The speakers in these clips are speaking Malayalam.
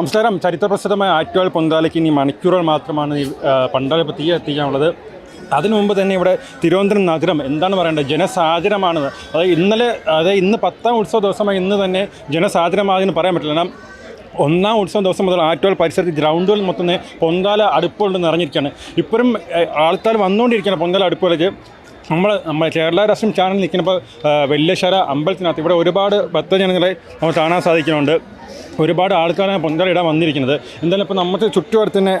നമസ്കാരം. ചരിത്രപ്രസിദ്ധമായ ആറ്റുകാൽ പൊങ്കാലയ്ക്ക് ഇനി മണിക്കൂറുകൾ മാത്രമാണ് ഈ ആ, തീയ എത്തിക്കാനുള്ളത്. അതിനു മുമ്പ് തന്നെ ഇവിടെ തിരുവനന്തപുരം നഗരം എന്താണ് പറയേണ്ടത്? ജനസാചരമാണ് അതായത് ഇന്നലെ അതായത് ഇന്ന് പത്താം ഉത്സവ ദിവസമായി ഇന്ന് തന്നെ ജനസാചരമാകുന്നു പറയാൻ പറ്റില്ല. കാരണം ഒന്നാം ഉത്സവം ദിവസം മുതൽ ആറ്റുകാൽ പരിസരത്ത് ഗ്രൗണ്ടുകളിൽ മൊത്തം പൊന്താല അടുപ്പുകൊണ്ട് നിറഞ്ഞിരിക്കുകയാണ് ഇപ്പോഴും ആൾക്കാർ വന്നുകൊണ്ടിരിക്കുകയാണ് പൊങ്കാല അടുപ്പുകളിലേക്ക്. നമ്മൾ നമ്മൾ കേരള രാഷ്ട്രം ചാനൽ നിൽക്കുന്നപ്പോൾ വെള്ളിശ്ശേര അമ്പലത്തിനകത്ത് ഇവിടെ ഒരുപാട് ഭക്തജനങ്ങളെ നമുക്ക് കാണാൻ സാധിക്കുന്നുണ്ട്. ഒരുപാട് ആൾക്കാരാണ് പൊങ്കാലയിടാൻ വന്നിരിക്കുന്നത്. എന്തായാലും ഇപ്പോൾ നമുക്ക് ചുറ്റുപാട് തന്നെ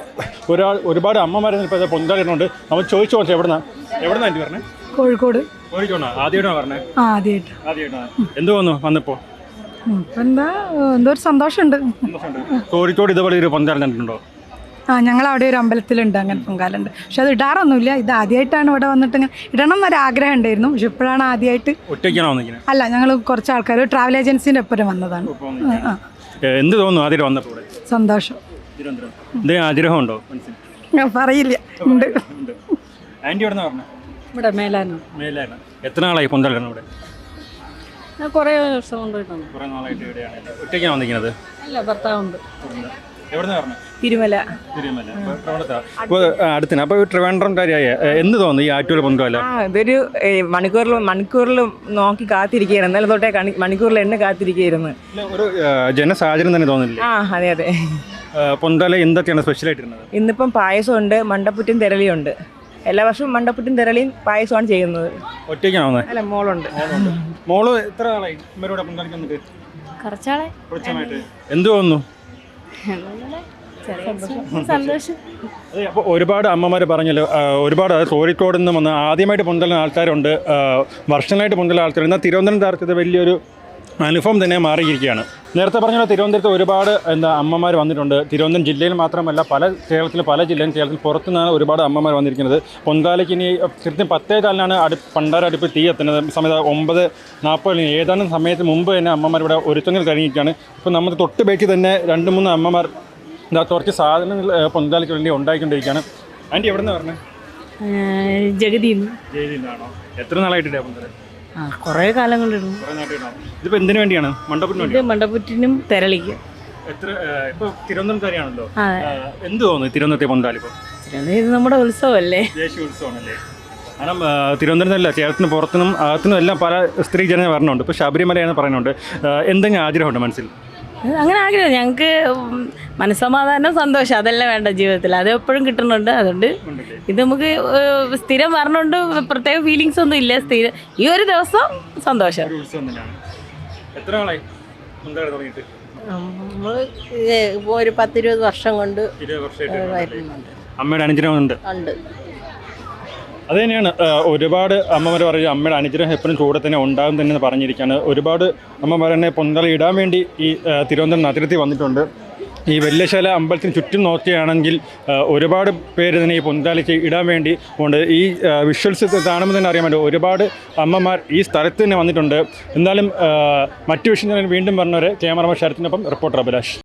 ഒരാൾ ഒരുപാട് അമ്മമാരെ ഇപ്പോൾ പൊങ്കാലിടുന്നുണ്ട് നമ്മൾ ചോദിച്ചു പോലെ എവിടുന്ന? എവിടുന്ന ആന്റി പറഞ്ഞേ? കോഴിക്കോട്. കോഴിക്കോണോ ആദ്യമായിട്ടാണ് പറഞ്ഞത് ആ ആദ്യമായിട്ട്. ആദ്യമായിട്ടാണ്? എന്ത് തോന്നുന്നു വന്നപ്പോൾ ഇപ്പം എന്താ എന്തോ ഒരു സന്തോഷമുണ്ട്. കോഴിക്കോട് ഇതുപോലെ ഒരു പൊന്തൽ കണ്ടിട്ടുണ്ടോ? ആ ഞങ്ങൾ അവിടെ ഒരു അമ്പലത്തിലുണ്ട് അങ്ങനെ പൊങ്കാലുണ്ട് പക്ഷെ അത് ഇടാറൊന്നുമില്ല. ഇത് ആദ്യമായിട്ടാണ് ഇവിടെ വന്നിട്ട് ഇങ്ങനെ ഇടണം എന്നൊരു ആഗ്രഹം ഉണ്ടായിരുന്നു. പക്ഷെ ഇപ്പോഴാണ് ആദ്യമായിട്ട് അല്ല ഞങ്ങൾ കുറച്ച് ആൾക്കാർ ട്രാവൽ ഏജൻസിന്റെ ഒപ്പം വന്നതാണ്. ആ. എന്ത് തോന്നുന്നു ആദ്യം വന്നപ്പോൾ ഇവിടെ? സന്തോഷം. തിരുവനന്തപുരം. എന്തെങ്കിലും ആഗ്രഹമുണ്ടോ മനസ്സിൽ? ഞാൻ പറയില്ല. ഉണ്ട്. ആന്റി എവിടെ നിന്ന് പറഞ്ഞു? ഇവിടെ മേലാനോ. മേലാണ് എത്ര നാളായി പൊന്തലാണ് ഇവിടെ? കുറേ ദിവസം കൊണ്ടുപോയിട്ടുണ്ട് കുറേ നാളായിട്ട് ഇവിടെയാണ്. ഒറ്റയ്ക്കാണ് വന്നിരിക്കുന്നത് അല്ല ഭർത്താവുണ്ട്. തിരുമല. തിരുമല. അപ്പോൾ അടുത്തിന്. അപ്പോൾ ട്രിവാൻഡ്രം കാര്യമായ എന്ത് തോന്നുന്നു ഈ ആറ്റുകൾ പൊന്തല്ല ആ ഇതൊരു മണിക്കൂറിൽ മണിക്കൂറിൽ നോക്കി കാത്തിരിക്കുകയാണ്. ഇന്നലെ തൊട്ടേ മണിക്കൂറിൽ എന്നെ കാത്തിരിക്കുകയായിരുന്നു. ഒരു ജനസാഹചര്യം തന്നെ തോന്നില്ല? ആ അതെ അതെ. പൊന്തല എന്തൊക്കെയാണ് സ്പെഷ്യലായിട്ടിരുന്നത്. ഇന്നിപ്പം പായസം ഉണ്ട് മണ്ടപ്പുറ്റും തിരളിയുണ്ട്. എല്ലാ വർഷവും മണ്ടപ്പുറ്റും തിരളിയും പായസമാണ് ചെയ്യുന്നത്. ഒറ്റയ്ക്കാണോ അല്ല മോളുണ്ട്. മോൾ എത്ര കുറച്ചായിട്ട് എന്ത് തോന്നുന്നു? അപ്പോൾ ഒരുപാട് അമ്മമാർ പറഞ്ഞല്ലോ ഒരുപാട് അതായത് കോഴിക്കോട് നിന്ന് വന്ന് ആദ്യമായിട്ട് പൊന്തലുന്ന ആൾക്കാരുണ്ട് വർഷങ്ങളായിട്ട് പൊന്തലുന്ന ആൾക്കാർ എന്നാൽ തിരുവനന്തപുരം താരത്തിൽ വലിയൊരു അനുഭവം തന്നെ മാറിയിരിക്കുകയാണ്. നേരത്തെ പറഞ്ഞ തിരുവനന്തപുരത്ത് ഒരുപാട് എന്താ അമ്മമാർ വന്നിട്ടുണ്ട്. തിരുവനന്തപുരം ജില്ലയിൽ മാത്രമല്ല പല കേരളത്തിൽ പല ജില്ലയിലും കേരളത്തിൽ പുറത്തുനിന്നാണ് ഒരുപാട് അമ്മമാർ വന്നിരിക്കുന്നത്. പൊന്താലയ്ക്ക് ഇനി കൃത്യം പത്തേ കാലിനാണ് അടു പണ്ടാര അടുപ്പ് തീ എത്തുന്നത്. സമയത്ത് ഒമ്പത് നാൽപ്പത് ഏതാനും സമയത്ത് മുമ്പ് തന്നെ അമ്മമാർ ഇവിടെ ഒരുത്തങ്ങൾ കഴിഞ്ഞിരിക്കുകയാണ്. ഇപ്പോൾ നമ്മൾ തൊട്ട് ബേക്കിൽ തന്നെ രണ്ട് മൂന്ന് അമ്മമാർ എന്താ കുറച്ച് സാധനങ്ങൾ പൊന്താലയ്ക്ക് വേണ്ടി ഉണ്ടായിക്കൊണ്ടിരിക്കുകയാണ്. ആന്റി എവിടെ നിന്ന്. പറഞ്ഞത് ജഗതി ജയിലിലാണോ എത്ര നാളായിട്ടില്ല പൊന്തൽ ആ കുറേ കാലം കൊണ്ടിരുന്നു കുറേ എന്തിനു വേണ്ടിയാണ്? മണ്ഡപത്തിന് ഇത് വേണ്ടി മണ്ടപ്പുറ്റിനും തെരളിക്കും. എത്ര ഇപ്പോൾ തിരുവനന്തപുരംകാരിയാണല്ലോ. അതെ. ആ, എന്ത് തോന്നുന്നു തിരുവനന്തപുരത്തെ പൊന്താൽ ഇപ്പോൾ ഇത് നമ്മുടെ ഉത്സവമല്ലേ? ദേശീയ ഉത്സവമാണല്ലേ. കാരണം ആ, തിരുവനന്തപുരത്തല്ല കേരളത്തിന് പുറത്തുനിന്നും അകത്തുനിന്നും എല്ലാം പല സ്ത്രീ ജനങ്ങൾ വരണുണ്ട്. ഇപ്പൊ ശബരിമലയാണ് പറയുന്നുണ്ട്. എന്തെങ്കിലും ആഗ്രഹമുണ്ട് മനസ്സിൽ? അങ്ങനെ ആഗ്രഹം ഞങ്ങൾക്ക് മനസ്സമാധാനം സന്തോഷം അതല്ല വേണ്ട ജീവിതത്തിൽ. അത് എപ്പോഴും കിട്ടുന്നുണ്ട്. അതുകൊണ്ട് ഇത് നമുക്ക് സ്ഥിരം വരണോണ്ട്. പ്രത്യേക ഫീലിങ്സ് ഒന്നും ഇല്ല. സ്ഥിരം ഈ ഒരു ദിവസം സന്തോഷം. നമ്മൾ ഇപ്പോൾ ഒരു പത്തിരുപത് വർഷം കൊണ്ട് അമ്മയുടെ വർഷമായിട്ട് ഉണ്ട്. ഉണ്ട്. അത് തന്നെയാണ് ഒരുപാട് അമ്മമാർ പറയുക അമ്മയുടെ അനുഗ്രഹം എപ്പോഴും കൂടെ തന്നെ ഉണ്ടാകും തന്നെ പറഞ്ഞിരിക്കുകയാണ്. ഒരുപാട് അമ്മമാർ തന്നെ പൊന്തല ഇടാൻ വേണ്ടി ഈ തിരുവനന്തപുരം നഗരത്തിൽ വന്നിട്ടുണ്ട്. ഈ വെല്ലശാല അമ്പലത്തിന് ചുറ്റും നോക്കുകയാണെങ്കിൽ ഒരുപാട് പേര് തന്നെ ഈ പൊന്താലിക്ക് ഇടാൻ വേണ്ടി ഉണ്ട്. ഈ വിഷ്വൽസ് കാണുമ്പോൾ തന്നെ അറിയാൻ പറ്റും ഒരുപാട് അമ്മമാർ ഈ സ്ഥലത്ത് തന്നെ വന്നിട്ടുണ്ട്. എന്നാലും മറ്റു വിഷയം വീണ്ടും പറഞ്ഞവരെ ക്യാമറമാൻ ശരത്തിനൊപ്പം റിപ്പോർട്ടർ അഭിലാഷ്.